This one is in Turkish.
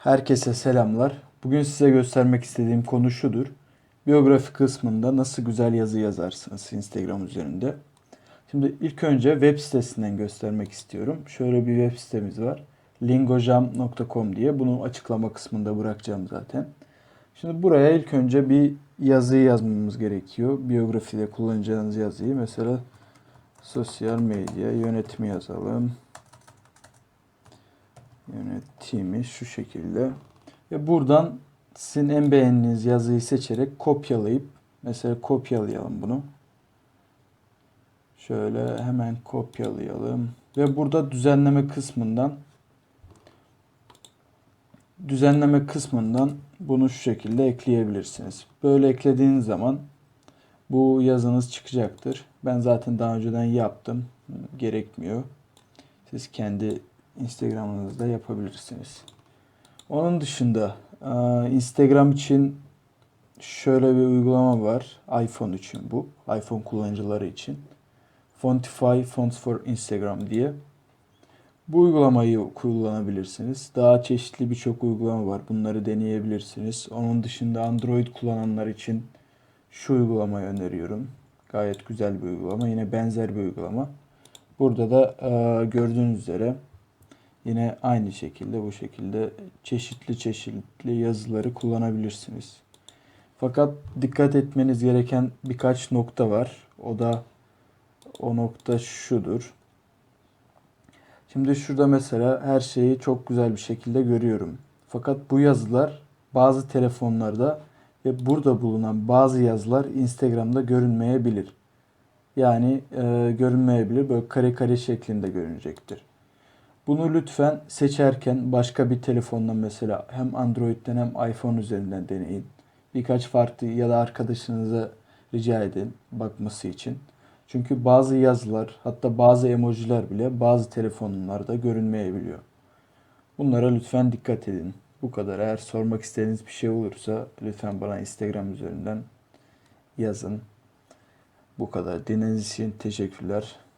Herkese selamlar. Bugün size göstermek istediğim konu şudur. Biyografi kısmında nasıl güzel yazı yazarsınız Instagram üzerinde. Şimdi ilk önce web sitesinden göstermek istiyorum. Şöyle bir web sitemiz var. lingojam.com diye. Bunu açıklama kısmında bırakacağım zaten. Şimdi buraya ilk önce bir yazıyı yazmamız gerekiyor. Biyografide kullanacağınız yazıyı. Mesela sosyal medya yönetimi yazalım yönetimi şu şekilde. Ve buradan sizin en beğendiğiniz yazıyı seçerek kopyalayıp mesela kopyalayalım bunu. Şöyle hemen kopyalayalım. Ve burada düzenleme kısmından düzenleme kısmından bunu şu şekilde ekleyebilirsiniz. Böyle eklediğiniz zaman bu yazınız çıkacaktır. Ben zaten daha önceden yaptım. Gerekmiyor. Siz kendi Instagram'ınızda yapabilirsiniz. Onun dışında e, Instagram için şöyle bir uygulama var. iPhone için bu. iPhone kullanıcıları için. Fontify Fonts for Instagram diye. Bu uygulamayı kullanabilirsiniz. Daha çeşitli birçok uygulama var. Bunları deneyebilirsiniz. Onun dışında Android kullananlar için şu uygulamayı öneriyorum. Gayet güzel bir uygulama. Yine benzer bir uygulama. Burada da e, gördüğünüz üzere Yine aynı şekilde bu şekilde çeşitli çeşitli yazıları kullanabilirsiniz. Fakat dikkat etmeniz gereken birkaç nokta var. O da o nokta şudur. Şimdi şurada mesela her şeyi çok güzel bir şekilde görüyorum. Fakat bu yazılar bazı telefonlarda ve burada bulunan bazı yazılar Instagram'da görünmeyebilir. Yani e, görünmeyebilir. Böyle kare kare şeklinde görünecektir. Bunu lütfen seçerken başka bir telefondan mesela hem Android'den hem iPhone üzerinden deneyin. Birkaç farklı ya da arkadaşınıza rica edin bakması için. Çünkü bazı yazılar hatta bazı emojiler bile bazı telefonlarda görünmeyebiliyor. Bunlara lütfen dikkat edin. Bu kadar. Eğer sormak istediğiniz bir şey olursa lütfen bana Instagram üzerinden yazın. Bu kadar. Dinlediğiniz için teşekkürler.